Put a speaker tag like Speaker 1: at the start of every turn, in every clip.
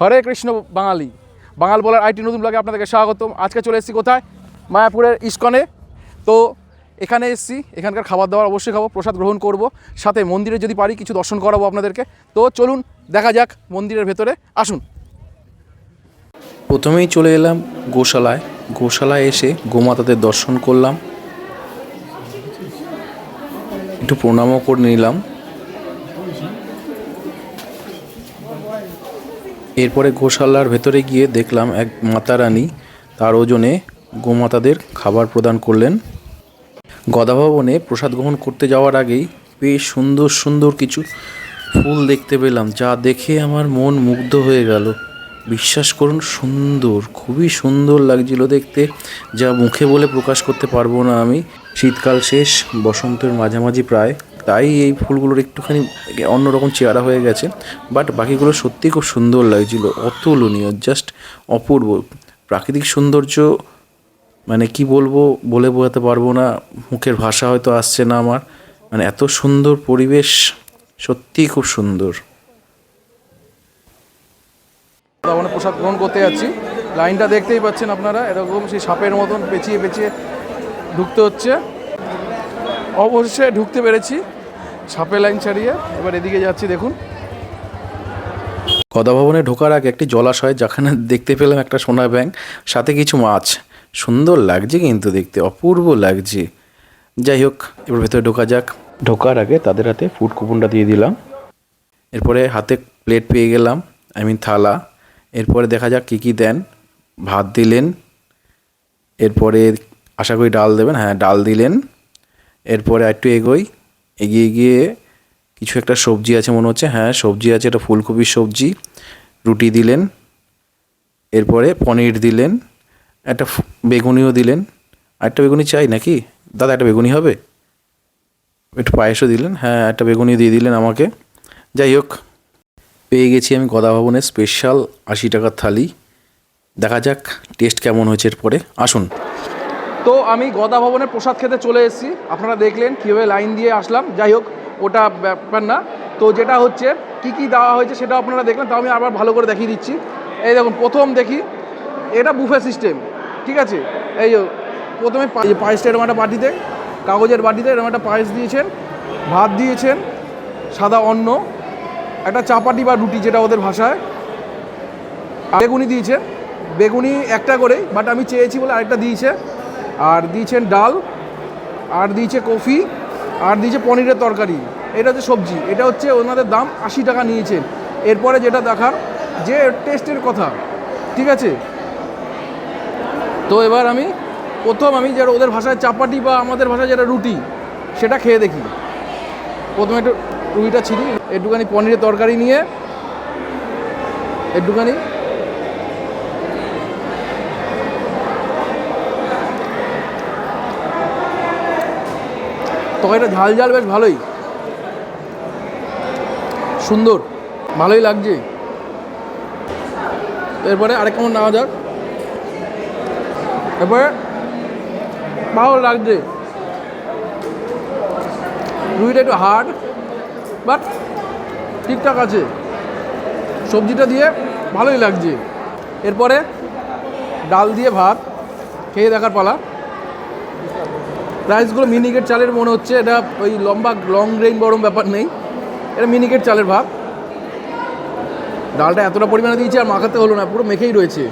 Speaker 1: হরে কৃষ্ণ বাঙালি। বাঙাল বলার আইটি নতুন ব্লগে আপনাদেরকে স্বাগতম। আজকে চলে এসেছি কোথায়? মায়াপুরের ইস্কনে। তো এখানে এসেছি, এখানকার খাবার দাবার অবশ্যই খাব, প্রসাদ গ্রহণ করব। সাথে মন্দিরে যদি পারি কিছু দর্শন করাবো আপনাদেরকে। তো চলুন, দেখা যাক মন্দিরের ভেতরে। আসুন।
Speaker 2: প্রথমেই চলে এলাম গোশালায়। গোশালায় এসে গোমাতাদের দর্শন করলাম। একটু প্রণামও করে নিলাম। এরপরে গোশালার ভেতরে গিয়ে দেখলাম এক মাতা রানী তার ওজনে গোমাতাদের খাবার প্রদান করলেন। গদাভবনে প্রসাদ গ্রহণ করতে যাওয়ার আগেই বেশ সুন্দর সুন্দর কিছু ফুল দেখতে পেলাম, যা দেখে আমার মন মুগ্ধ হয়ে গেল। বিশ্বাস করুন, সুন্দর, খুবই সুন্দর লাগছিল দেখতে, যা মুখে বলে প্রকাশ করতে পারব না আমি। শীতকাল শেষ, বসন্তের মাঝামাঝি প্রায়, তাই এই ফুলগুলোর একটুখানি অন্যরকম চেহারা হয়ে গেছে, বাট বাকিগুলো সত্যি খুব সুন্দর লাগছিল, অতুলনীয়, জাস্ট অপূর্ব। প্রাকৃতিক সৌন্দর্য মানে কি বলব বলে বোঝাতে পারব না মুখের ভাষা হয়তো আসছে না আমার। মানে এত সুন্দর পরিবেশ সত্যিই খুব সুন্দর।
Speaker 1: ভবনে প্রসাদ গ্রহণ করতে যাচ্ছি। লাইনটা দেখতেই পাচ্ছেন আপনারা এরকম সেই সাপের মতন পেঁচিয়ে পেঁচিয়ে ঢুকতে হচ্ছে। অবশ্যই ঢুকতে পেরেছি সাপের লাইন ছাড়িয়ে। এবার এদিকে যাচ্ছি দেখুন।
Speaker 2: গদা ভবনে ঢোকার আগে একটি জলাশয় যেখানে দেখতে পেলাম একটা সোনা ব্যাংক সাথে কিছু মাছ। সুন্দর লাগছে কিন্তু দেখতে অপূর্ব লাগছে। যাই হোক এবার ভেতরে ঢোকা যাক। ঢোকার আগে তাদের হাতে ফুড কুপনটা দিয়ে দিলাম। এরপরে হাতে প্লেট পেয়ে গেলাম আই মিন থালা। এরপরে দেখা যাক কী কী দেন। ভাত দিলেন। এরপরে আশা করি ডাল দেবেন হ্যাঁ ডাল দিলেন। এরপরে একটু এগোই। এগিয়ে গিয়ে কিছু একটা সবজি আছে মনে হচ্ছে হ্যাঁ সবজি আছে এটা ফুলকপির সবজি। রুটি দিলেন। এরপরে পনির দিলেন। একটা বেগুনিও দিলেন। একটা বেগুনি চাই নাকি? দাদা, একটা বেগুনি হবে? একটু পায়েসও দিলেন? হ্যাঁ একটা বেগুনি দিয়ে দিলেন আমাকে। যাই হোক, পেয়ে গেছি আমি গদা ভবনের স্পেশাল আশি টাকার থালি। দেখা যাক টেস্ট কেমন হয়েছে এরপরে। আসুন।
Speaker 1: তো আমি গদা ভবনের প্রসাদ খেতে চলে এসেছি। আপনারা দেখলেন, কীভাবে লাইন দিয়ে আসলাম। যাই হোক, ওটা ব্যাপার না। তো যেটা হচ্ছে, কি কি দেওয়া হয়েছে সেটা আপনারা দেখলেন। তাও আমি আবার ভালো করে দেখিয়ে দিচ্ছি। এই দেখুন, প্রথম দেখি, এটা বুফে সিস্টেম ঠিক আছে? এই প্রথমে পায়েসটা এরকম একটা বাটিতে, কাগজের বাটিতে এরকম একটা পায়েস দিয়েছেন, ভাত দিয়েছেন, সাদা অন্ন, একটা চাপাটি বা রুটি যেটা ওদের ভাষায় বেগুনি দিয়েছে বেগুনি একটা করেই বাট আমি চেয়েছি বলে আরেকটা দিয়েছে। আর দিয়েছেন ডাল, আর দিয়েছে কফি, আর দিয়েছে পনিরের তরকারি। এটা হচ্ছে সবজি। এটা হচ্ছে ওনাদের দাম আশি টাকা নিয়েছেন। এরপরে যেটা দেখার যে টেস্টের কথা, ঠিক আছে? তো এবার আমি প্রথম আমি যেটা ওদের ভাষায় চাপাটি বা আমাদের ভাষায় যেটা রুটি, সেটা খেয়ে দেখি। প্রথমে একটু রুটিটা ছিলি একটুখানি পনিরের তরকারি নিয়ে, একটুখানি তরকারিটা ঝাল ঝাল, বেশ ভালোই। সুন্দর, ভালোই লাগছে। এরপরে আরেক কেমন নেওয়া যাক। এরপরে ভালো লাগছে। রুইটা একটু হার্ড বাট ঠিকঠাক আছে। সবজিটা দিয়ে ভালোই লাগছে। এরপরে ডাল দিয়ে ভাত, খেয়ে দেখার পালা। রাইসগুলো মিনিকেট চালের মনে হচ্ছে, এটা ওই লম্বা লং গ্রেইন বরম ব্যাপার নেই। এটা মিনিকেট চালের ভাত। ডালটা এতটা পরিমাণে দিয়েছে আর মাখাতে হলো না, পুরো মেখেই রয়েছে।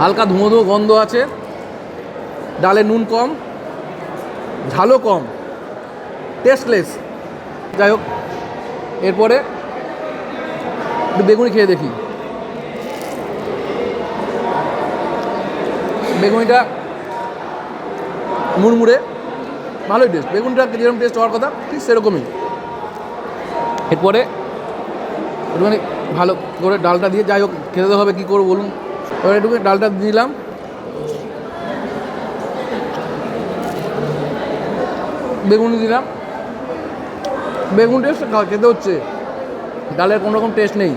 Speaker 1: হালকা ধুঁয়ো ধুঁয়ো গন্ধ আছে। ডালে নুন কম, ঝালও কম টেস্টলেস যাই হোক, এরপরে একটু বেগুনি খেয়ে দেখি। বেগুনিটা মুড়মুড়ে, ভালোই টেস্ট বেগুনটা যেরকম টেস্ট হওয়ার কথা, ঠিক সেরকমই। এরপরে একটুখানি ভালো করে ডালটা দিয়ে, যাই হোক, খেতে হবে, কী করব বলুন? এবার একটু ডালটা দিলাম। বেগুন দিলাম। বেগুন টেস্ট খেতে হচ্ছে। ডালের কোনো রকম টেস্ট নেই।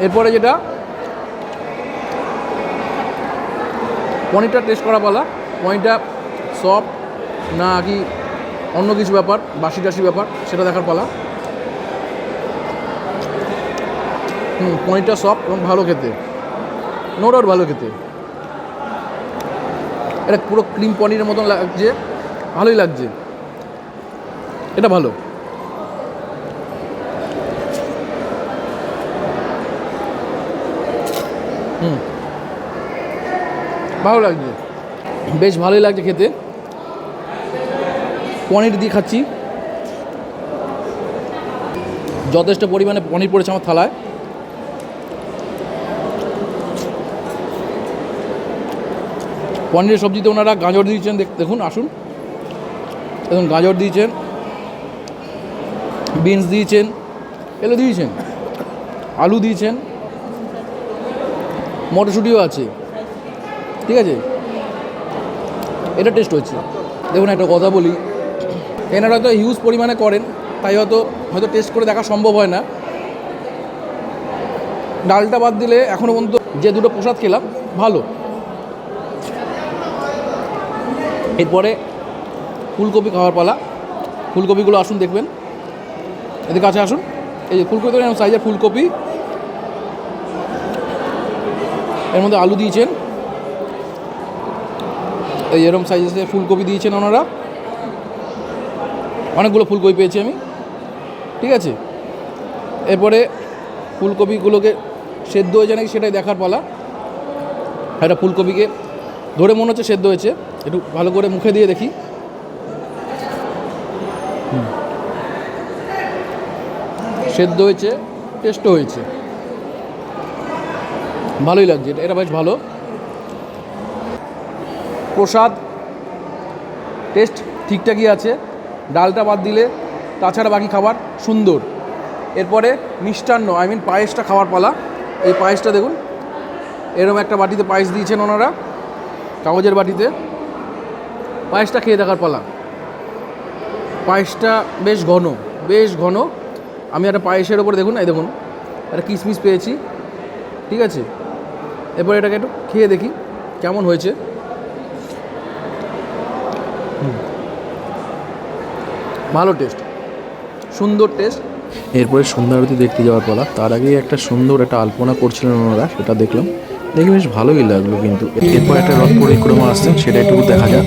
Speaker 1: এরপরে যেটা, পনিরটা টেস্ট করা পালা। পনিরটা সফট না কি অন্য কিছু ব্যাপার, বাসি টাসি ব্যাপার, সেটা দেখার পালা। হুম, পনিরটা সফট এবং ভালো খেতে। নো ডাউট ভালো খেতে। এটা পুরো ক্রিম পনিরের মতন লাগছে, ভালোই লাগছে। এটা ভালো। হুম। ভালো লাগছে। বেশ ভালোই লাগছে খেতে। পনির দিয়ে খাচ্ছি। যথেষ্ট পরিমাণে পনির পড়েছে আমার থালায়। পনিরের সবজিতে ওনারা গাজর দিয়েছেন, দেখ- দেখুন, আসুন। দেখুন, গাজর দিয়েছেন, বিনস দিয়েছেন এগুলো দিয়েছেন, আলু দিয়েছেন, মটরশুঁটিও আছে, ঠিক আছে? এটা টেস্ট হচ্ছে। দেখুন, একটা কথা বলি, এনারা হয়তো হিউজ পরিমাণে করেন, তাই হয়তো হয়তো টেস্ট করে দেখা সম্ভব হয় না। ডালটা বাদ দিলে এখনও পর্যন্ত যে দুটো প্রসাদ খেলাম, ভালো। এরপরে ফুলকপি খাওয়ার পালা। ফুলকপিগুলো আসুন, দেখবেন। এদের কাছে আসুন। এই যে ফুলকপি, দেখুন সাইজের ফুলকপি। এর মধ্যে আলু দিয়েছেন। এই এরম সাইজের ফুলকপি দিয়েছেন ওনারা। অনেকগুলো ফুলকপি পেয়েছি আমি। ঠিক আছে? এরপরে ফুলকপিগুলোকে সেদ্ধ হয়েছে নাকি সেটাই দেখার পালা। একটা ফুলকপিকে ধরে মনে হচ্ছে সেদ্ধ হয়েছে। একটু ভালো করে মুখে দিয়ে দেখি। সেদ্ধ হয়েছে টেস্টও হয়েছে। ভালোই লাগছে, এটা বেশ ভালো। প্রসাদ, টেস্ট ঠিকঠাকই আছে। ডালটা বাদ দিলে, তাছাড়া বাকি খাবার সুন্দর। এরপরে মিষ্টান্ন আই মিন পায়েসটা খাওয়ার পালা। এই পায়েসটা দেখুন এরকম একটা বাটিতে পায়েস দিয়েছেন ওনারা, কাগজের বাটিতে। পায়েসটা খেয়ে দেখার পালা পায়েসটা বেশ ঘন বেশ ঘন। আমি একটা পায়েসের ওপরে দেখুন, এই দেখুন, একটা কিশমিশ পেয়েছি, ঠিক আছে? এরপর এটাকে একটু খেয়ে দেখি, কেমন হয়েছে। ভালো টেস্ট, সুন্দর টেস্ট।
Speaker 2: এরপরে সন্ধ্যা আরতি দেখতে যাওয়ার পালা। তার আগেই একটা সুন্দর একটা আলপনা করছিলেন ওনারা, সেটা দেখলাম। দেখে বেশ ভালোই লাগল কিন্তু। এরপর একটা রথ পরিক্রমা আসছেন সেটা একটু দেখা যাক।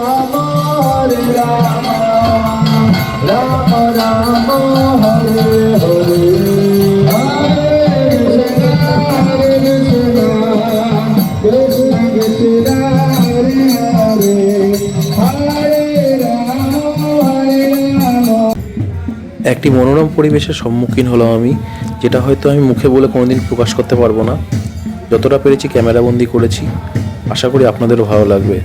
Speaker 2: একটি মনোরম পরিবেশের সম্মুখীন হলাম আমি, যেটা হয়তো আমি মুখে বলে কোনোদিন প্রকাশ করতে পারব না। যতটা পেরেছি ক্যামেরাবন্দি করেছি। আশা করি আপনাদেরও ভালো লাগবে।